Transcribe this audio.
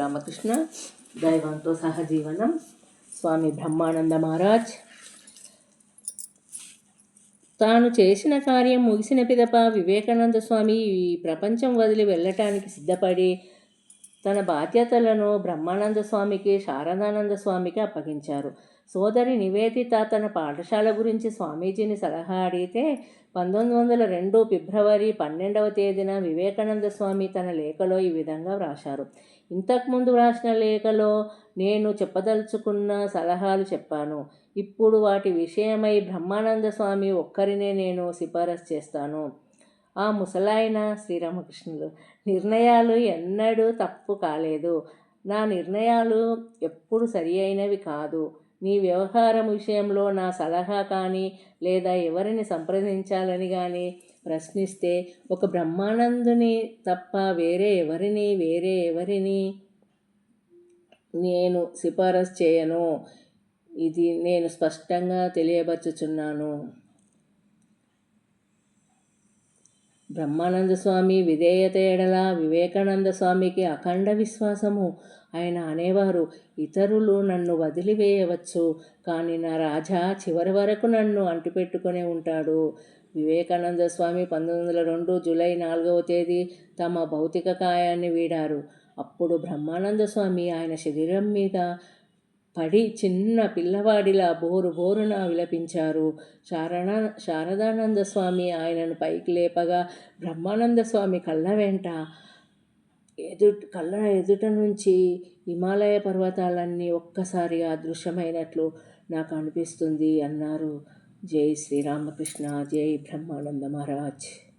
రామకృష్ణ దైవంతో సహజీవనం. స్వామి బ్రహ్మానంద మహారాజ్ తాను చేసిన కార్యం ముగిసిన పిదప వివేకానంద స్వామి ఈ ప్రపంచం వదిలి వెళ్ళటానికి సిద్ధపడి తన బాధ్యతలను బ్రహ్మానంద స్వామికి శారదానంద స్వామికి అప్పగించారు. సోదరి నివేదిత తన పాఠశాల గురించి స్వామీజీని సలహా అడిగితే పంతొమ్మిది వందల రెండు ఫిబ్రవరి పన్నెండవ తేదీన వివేకానంద స్వామి తన లేఖలో ఈ విధంగా వ్రాశారు. ఇంతకుముందు వ్రాసిన లేఖలో నేను చెప్పదలుచుకున్న సలహాలు చెప్పాను. ఇప్పుడు వాటి విషయమై బ్రహ్మానంద స్వామి ఒక్కరినే నేను సిఫారసు చేస్తాను. ఆ ముసలాయన శ్రీరామకృష్ణులు నిర్ణయాలు ఎన్నడూ తప్పు కాలేదు. నా నిర్ణయాలు ఎప్పుడు సరి అయినవి కాదు. నీ వ్యవహారం విషయంలో నా సలహా కానీ లేదా ఎవరిని సంప్రదించాలని కానీ ప్రశ్నిస్తే ఒక బ్రహ్మానందుని తప్ప వేరే ఎవరిని వేరే ఎవరిని నేను సిఫారసు చేయను. ఇది నేను స్పష్టంగా తెలియపరచుచున్నాను. బ్రహ్మానంద స్వామి విధేయత ఎడల వివేకానంద స్వామికి అఖండ విశ్వాసము. ఆయన అనేవారు ఇతరులు నన్ను వదిలివేయవచ్చు కానీ నా రాజా చివరి వరకు నన్ను అంటిపెట్టుకునే ఉంటాడు వివేకానంద స్వామి పంతొమ్మిది వందల రెండు జూలై నాలుగవ తేదీ తమ భౌతిక కాయాన్ని వీడారు. అప్పుడు బ్రహ్మానంద స్వామి ఆయన శరీరం మీద పడి చిన్న పిల్లవాడిలా బోరు బోరున విలపించారు. శారణ శారదానంద స్వామి ఆయనను పైకి లేపగా బ్రహ్మానంద స్వామి కళ్ళ వెంట ఎదుట కళ్ళ ఎదుట నుంచి హిమాలయ పర్వతాలన్నీ ఒక్కసారిగా అదృశ్యమైనట్లు నాకు అనిపిస్తుంది అన్నారు. జై శ్రీరామకృష్ణ జై బ్రహ్మానంద మహారాజ్.